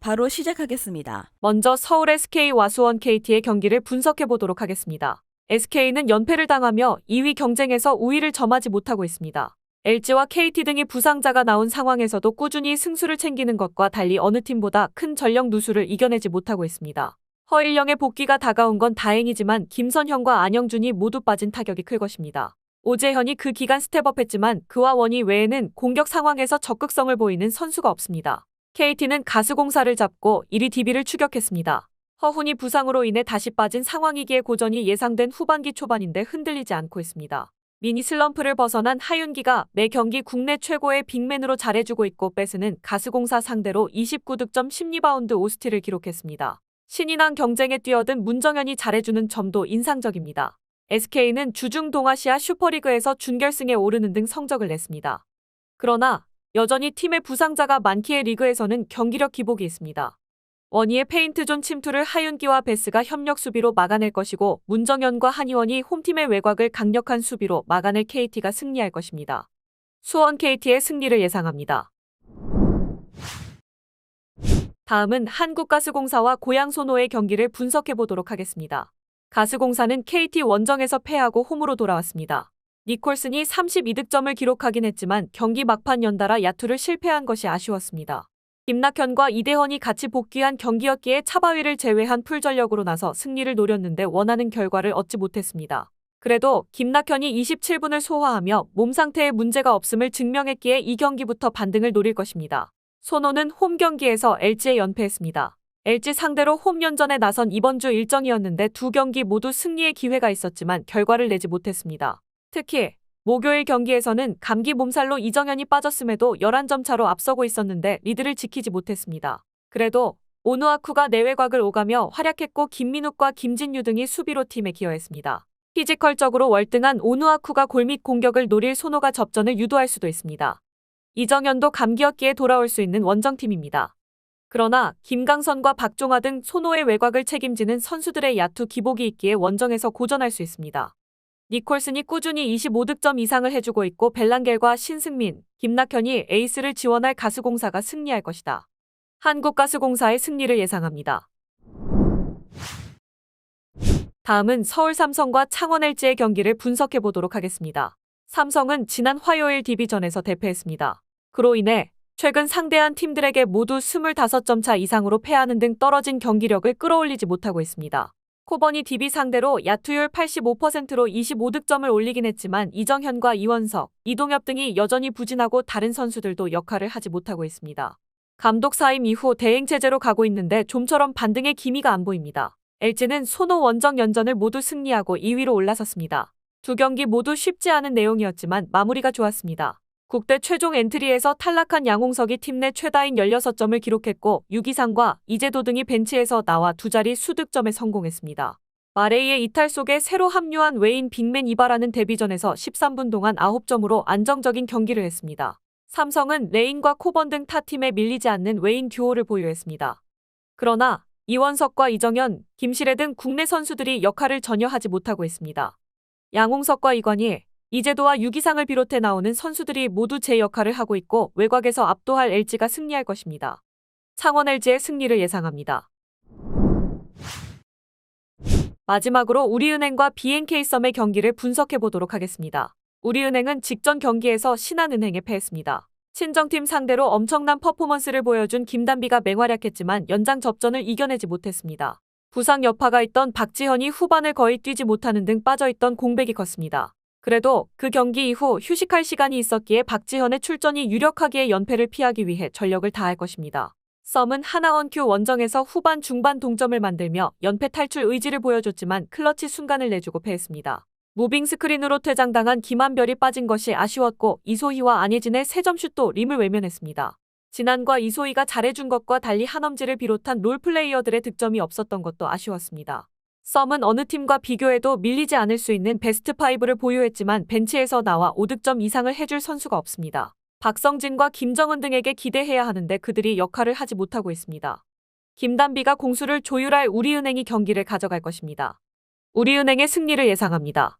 바로 시작하겠습니다. 먼저 서울 SK와 수원 KT의 경기를 분석해 보도록 하겠습니다. SK는 연패를 당하며 2위 경쟁에서 우위를 점하지 못하고 있습니다. LG와 KT 등이 부상자가 나온 상황에서도 꾸준히 승수를 챙기는 것과 달리 어느 팀보다 큰 전력 누수를 이겨내지 못하고 있습니다. 허일영의 복귀가 다가온 건 다행이지만 김선형과 안영준이 모두 빠진 타격이 클 것입니다. 오재현이 그 기간 스텝업했지만 그와 원희 외에는 공격 상황에서 적극성을 보이는 선수가 없습니다. KT는 가스공사를 잡고 1위 DB를 추격했습니다. 허훈이 부상으로 인해 다시 빠진 상황이기에 고전이 예상된 후반기 초반인데 흔들리지 않고 있습니다. 미니 슬럼프를 벗어난 하윤기가 매 경기 국내 최고의 빅맨으로 잘해주고 있고 뺏스는 가스공사 상대로 29득점 10리바운드 5스틸을 기록했습니다. 신인왕 경쟁에 뛰어든 문정현이 잘해주는 점도 인상적입니다. SK는 주중 동아시아 슈퍼리그에서 준결승에 오르는 등 성적을 냈습니다. 그러나 여전히 팀의 부상자가 많기에 리그에서는 경기력 기복이 있습니다. 원희의 페인트존 침투를 하윤기와 베스가 협력 수비로 막아낼 것이고 문정현과 한희원이 홈팀의 외곽을 강력한 수비로 막아낼 KT가 승리할 것입니다. 수원 KT의 승리를 예상합니다. 다음은 한국가스공사와 고양소노의 경기를 분석해 보도록 하겠습니다. 가스공사는 KT 원정에서 패하고 홈으로 돌아왔습니다. 니콜슨이 32득점을 기록하긴 했지만 경기 막판 연달아 야투를 실패한 것이 아쉬웠습니다. 김낙현과 이대헌이 같이 복귀한 경기였기에 차바위를 제외한 풀전력으로 나서 승리를 노렸는데 원하는 결과를 얻지 못했습니다. 그래도 김낙현이 27분을 소화하며 몸 상태에 문제가 없음을 증명했기에 이 경기부터 반등을 노릴 것입니다. 손호는 홈 경기에서 LG에 연패했습니다. LG 상대로 홈 연전에 나선 이번 주 일정이었는데 두 경기 모두 승리의 기회가 있었지만 결과를 내지 못했습니다. 특히 목요일 경기에서는 감기 몸살로 이정현이 빠졌음에도 11점 차로 앞서고 있었는데 리드를 지키지 못했습니다. 그래도 오누아쿠가 내외곽을 오가며 활약했고 김민욱과 김진유 등이 수비로 팀에 기여했습니다. 피지컬적으로 월등한 오누아쿠가 골밑 공격을 노릴 손호가 접전을 유도할 수도 있습니다. 이정현도 감기였기에 돌아올 수 있는 원정팀입니다. 그러나 김강선과 박종화 등 손호의 외곽을 책임지는 선수들의 야투 기복이 있기에 원정에서 고전할 수 있습니다. 니콜슨이 꾸준히 25득점 이상을 해주고 있고 벨랑겔과 신승민, 김낙현이 에이스를 지원할 가스공사가 승리할 것이다. 한국가스공사의 승리를 예상합니다. 다음은 서울 삼성과 창원 LG의 경기를 분석해 보도록 하겠습니다. 삼성은 지난 화요일 DB전에서 대패했습니다. 그로 인해 최근 상대한 팀들에게 모두 25점 차 이상으로 패하는 등 떨어진 경기력을 끌어올리지 못하고 있습니다. 코버니 DB 상대로 야투율 85%로 25득점을 올리긴 했지만 이정현과 이원석, 이동엽 등이 여전히 부진하고 다른 선수들도 역할을 하지 못하고 있습니다. 감독 사임 이후 대행체제로 가고 있는데 좀처럼 반등의 기미가 안 보입니다. LG는 손호 원정 연전을 모두 승리하고 2위로 올라섰습니다. 두 경기 모두 쉽지 않은 내용이었지만 마무리가 좋았습니다. 국대 최종 엔트리에서 탈락한 양홍석이 팀 내 최다인 16점을 기록했고 유기상과 이재도 등이 벤치에서 나와 두 자리 수득점에 성공했습니다. 마레이의 이탈 속에 새로 합류한 웨인 빅맨 이바라는 데뷔전에서 13분 동안 9점으로 안정적인 경기를 했습니다. 삼성은 레인과 코번 등 타 팀에 밀리지 않는 웨인 듀오를 보유했습니다. 그러나 이원석과 이정현, 김시래 등 국내 선수들이 역할을 전혀 하지 못하고 있습니다. 양홍석과 이관희, 이재도와 유기상을 비롯해 나오는 선수들이 모두 제 역할을 하고 있고 외곽에서 압도할 LG가 승리할 것입니다. 창원 LG의 승리를 예상합니다. 마지막으로 우리은행과 BNK썸의 경기를 분석해 보도록 하겠습니다. 우리은행은 직전 경기에서 신한은행에 패했습니다. 친정팀 상대로 엄청난 퍼포먼스를 보여준 김단비가 맹활약했지만 연장 접전을 이겨내지 못했습니다. 부상 여파가 있던 박지현이 후반을 거의 뛰지 못하는 등 빠져있던 공백이 컸습니다. 그래도 그 경기 이후 휴식할 시간이 있었기에 박지현의 출전이 유력하기에 연패를 피하기 위해 전력을 다할 것입니다. 썸은 하나원큐 원정에서 후반 중반 동점을 만들며 연패 탈출 의지를 보여줬지만 클러치 순간을 내주고 패했습니다. 무빙 스크린으로 퇴장당한 김한별이 빠진 것이 아쉬웠고 이소희와 안예진의 3점슛도 림을 외면했습니다. 진한과 이소희가 잘해준 것과 달리 한엄지를 비롯한 롤플레이어들의 득점이 없었던 것도 아쉬웠습니다. 썸은 어느 팀과 비교해도 밀리지 않을 수 있는 베스트 5를 보유했지만 벤치에서 나와 5득점 이상을 해줄 선수가 없습니다. 박성진과 김정은 등에게 기대해야 하는데 그들이 역할을 하지 못하고 있습니다. 김단비가 공수를 조율할 우리은행이 경기를 가져갈 것입니다. 우리은행의 승리를 예상합니다.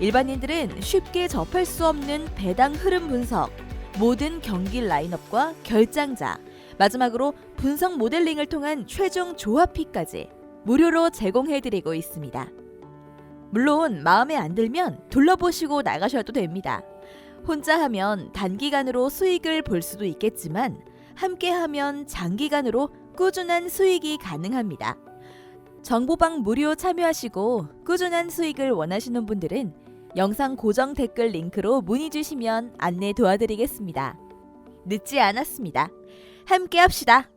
일반인들은 쉽게 접할 수 없는 배당 흐름 분석, 모든 경기 라인업과 결장자, 마지막으로 분석 모델링을 통한 최종 조합픽까지 무료로 제공해드리고 있습니다. 물론 마음에 안 들면 둘러보시고 나가셔도 됩니다. 혼자 하면 단기간으로 수익을 볼 수도 있겠지만 함께 하면 장기간으로 꾸준한 수익이 가능합니다. 정보방 무료 참여하시고 꾸준한 수익을 원하시는 분들은 영상 고정 댓글 링크로 문의 주시면 안내 도와드리겠습니다. 늦지 않았습니다. 함께 합시다.